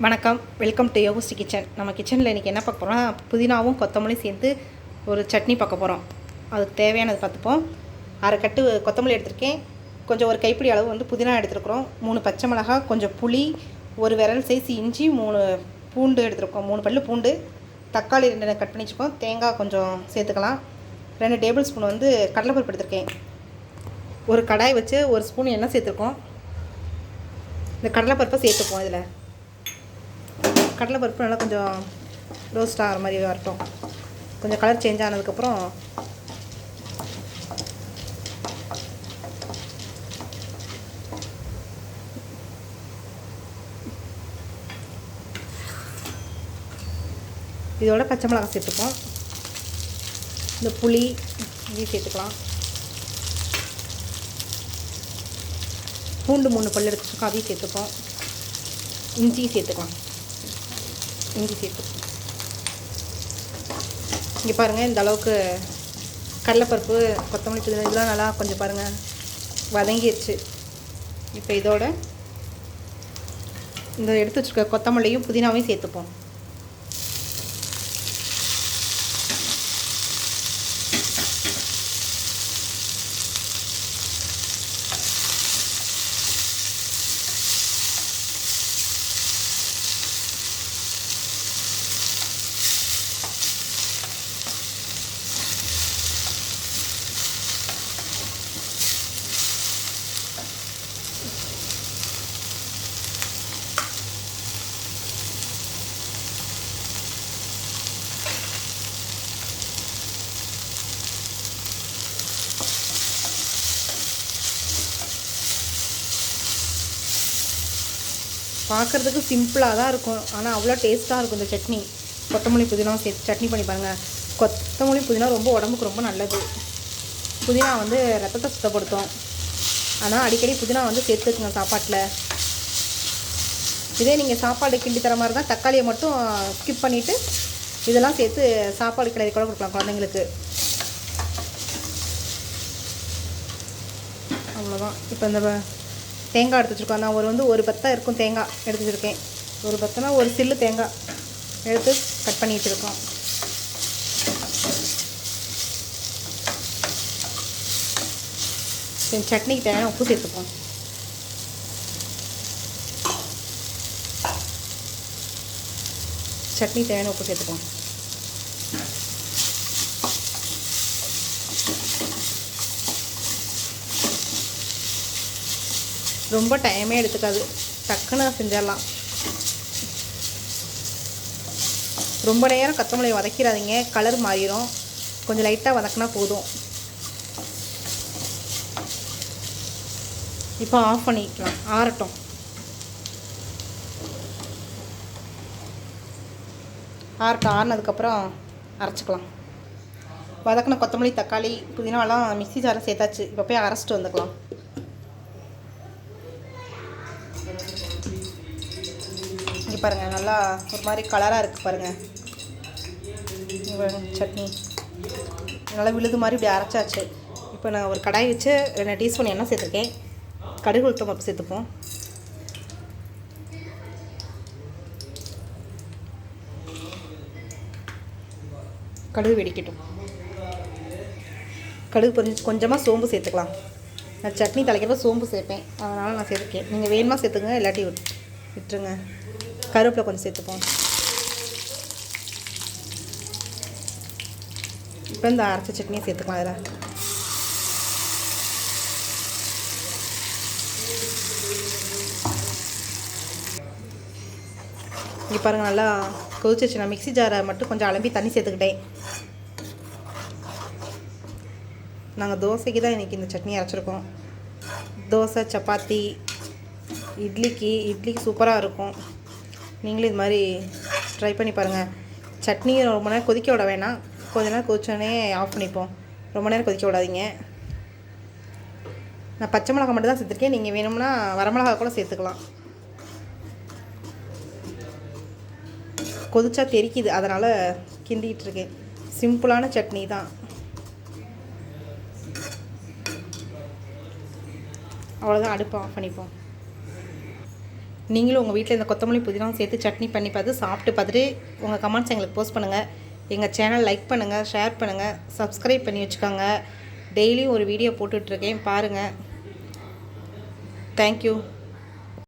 வணக்கம். Welcome to யோகஸ்டி kitchen நம்ம கிச்சனில் இன்றைக்கி என்ன பார்க்க போகிறோம்னா புதினாவும் கொத்தமல்லியும் சேர்ந்து ஒரு சட்னி பார்க்க போகிறோம் அதுக்கு தேவையானது பார்த்துப்போம். அரை கட்டு கொத்தமல்லி எடுத்திருக்கேன். கொஞ்சம் ஒரு கைப்பிடி அளவு வந்து புதினா எடுத்துருக்குறோம். மூணு பச்சை மிளகாய் கொஞ்சம் புளி ஒரு விரல் சைஸ் இஞ்சி மூணு பூண்டு எடுத்துருக்கோம். மூணு பல்லு பூண்டு. தக்காளி ரெண்டு கட் பண்ணி வச்சுக்கோம் தேங்காய் கொஞ்சம் சேர்த்துக்கலாம். ரெண்டு டேபிள் ஸ்பூன் வந்து கடலைப்பருப்பு எடுத்திருக்கேன். ஒரு கடாய் வச்சு ஒரு ஸ்பூன் எண்ணெய் சேர்த்துருக்கோம். இந்த கடலைப்பருப்பை சேர்த்துப்போம் இதில். கடலை பருப்பு நல்லா கொஞ்சம் ரோஸ்ட் ஆகிற மாதிரி வரட்டும். கொஞ்சம் கலர் சேஞ்ச் ஆனதுக்கப்புறம் இதோட பச்சை மிளகாய் சேர்த்துப்போம். இந்த புளி இதையும் சேர்த்துக்கலாம். பூண்டு மூணு பல் எடுத்துருக்கோம் அதையும் சேர்த்துப்போம். இஞ்சி சேர்த்துக்கலாம். இஞ்சி சேர்த்துப்போம் இங்கே பாருங்கள் இந்த அளவுக்கு கடலைப்பருப்பு கொத்தமல்லி புதினா இதெல்லாம் நல்லா கொஞ்சம் பாருங்கள் வதங்கிடுச்சு இப்போ இதோட இந்த எடுத்து வச்சுருக்க கொத்தமல்லியும் புதினாவையும் சேர்த்துப்போம். பார்க்குறதுக்கு சிம்பிளாக தான் இருக்கும். ஆனால் அவ்வளோ டேஸ்ட்டாக இருக்கும் இந்த சட்னி. கொத்தமல்லி புதினா சேர்த்து சட்னி பண்ணி பாருங்கள் கொத்தமல்லி புதினா ரொம்ப உடம்புக்கு ரொம்ப நல்லது. புதினா வந்து ரத்தத்தை சுத்தப்படுத்தும். ஆனால் அடிக்கடி புதினா வந்து சேர்த்துக்குங்க சாப்பாட்டில். இதே நீங்கள் சாப்பாடு கிண்டி தர மாதிரி தான் தக்காளியை மட்டும் ஸ்கிப் பண்ணிவிட்டு இதெல்லாம் சேர்த்து சாப்பாடு கிளறி கூட கொடுக்கலாம் குழந்தைங்களுக்கு. அவ்வளோதான் இப்போ இந்த தேங்காய் எடுத்து வச்சுருக்கோம். நான் ஒரு வந்து ஒரு பத்தா இருக்கும் தேங்காய் எடுத்து வச்சுருக்கேன். ஒரு பத்தனா ஒரு சில்லு தேங்காய் எடுத்து கட் பண்ணி வச்சுருக்கோம். சரி சட்னிக்கு தேவையான உப்பு சேர்த்துப்போம். சட்னி தேவையான உப்பு சேர்த்துப்போம். ரொம்ப டைமே எடுத்துக்காது. டக்குன்னு செஞ்சிடலாம். ரொம்ப நேரம் கொத்தமல்லியை வதக்கிடாதீங்க கலர் மாறிடும் கொஞ்சம் லைட்டாக வதக்கினா போதும். இப்போ ஆஃப் பண்ணிக்கலாம். ஆறட்டும். ஆறட்டும். ஆறுனதுக்கப்புறம் அரைச்சிக்கலாம். வதக்கின கொத்தமல்லி தக்காளி புதினாலாம் மிக்சி ஜாரில் சேர்த்தாச்சு. இப்போ போய் அரைச்சிட்டு வந்துக்கலாம். பாருங்கள் நல்லா ஒரு மாதிரி கலராக இருக்குது பாருங்கள் சட்னி. நல்லா விழுது மாதிரி இப்படி அரைச்சாச்சு. இப்போ நான் ஒரு கடாய் வச்சு ரெண்டு டீஸ்பூன் எண்ணெய் சேர்த்துருக்கேன். கடுகு உளுத்தம் பருப்பு சேர்த்துப்போம். கடுகு வெடிக்கட்டும். கடுகு பொரிஞ்சு கொஞ்சமாக சோம்பு சேர்த்துக்கலாம். நான் சட்னி தலைக்கிறப்ப சோம்பு சேர்ப்பேன். அதனால் நான் சேர்த்துக்கேன். நீங்கள் வேணுமா சேர்த்துங்க இல்லாட்டி விட் விட்டுருங்க. கருவேப்பிலை கொஞ்சம் சேர்த்துப்போம். இப்போ இந்த அரைச்ச சட்னியை சேர்த்துக்கலாம் அதில் இங்கே பாருங்கள் நல்லா கொதிச்சிச்சு நான் மிக்ஸி ஜாரை மட்டும் கொஞ்சம் அலம்பி தண்ணி சேர்த்துக்கிட்டேன். நாங்கள் தோசைக்கு தான் இன்றைக்கி இந்த சட்னி அரைச்சிருக்கோம். தோசை சப்பாத்தி இட்லிக்கு இட்லிக்கு சூப்பராக இருக்கும். நீங்களும் இது மாதிரி ட்ரை பண்ணி பாருங்கள் சட்னி ரொம்ப நேரம் கொதிக்க விட வேணாம். கொஞ்ச நேரம் கொதிச்சோடனே ஆஃப் பண்ணிப்போம். ரொம்ப நேரம் கொதிக்க விடாதீங்க. நான் பச்சை மிளகா மட்டும் தான் சேர்த்துருக்கேன். நீங்கள் வேணும்னா வரமிளகா கூட சேர்த்துக்கலாம். கொதிச்சா தெரிக்குது. அதனால் கிண்டிகிட்டு இருக்கேன். சிம்பிளான சட்னி தான். அவ்வளோதான் அடுப்பு ஆஃப் பண்ணிப்போம். நீங்களும் உங்கள் வீட்டில் இந்த கொத்தமல்லி புதினாவும் சேர்த்து சட்னி பண்ணி பார்த்து சாப்பிட்டு பார்த்துட்டு உங்கள் கமெண்ட்ஸ் எங்களுக்கு போஸ்ட் பண்ணுங்கள் எங்கள் சேனல் லைக் பண்ணுங்கள் ஷேர் பண்ணுங்கள் சப்ஸ்கிரைப் பண்ணி வச்சுக்கோங்க. டெய்லியும் ஒரு வீடியோ போட்டுட்ருக்கேன் பாருங்கள் தேங்க்யூ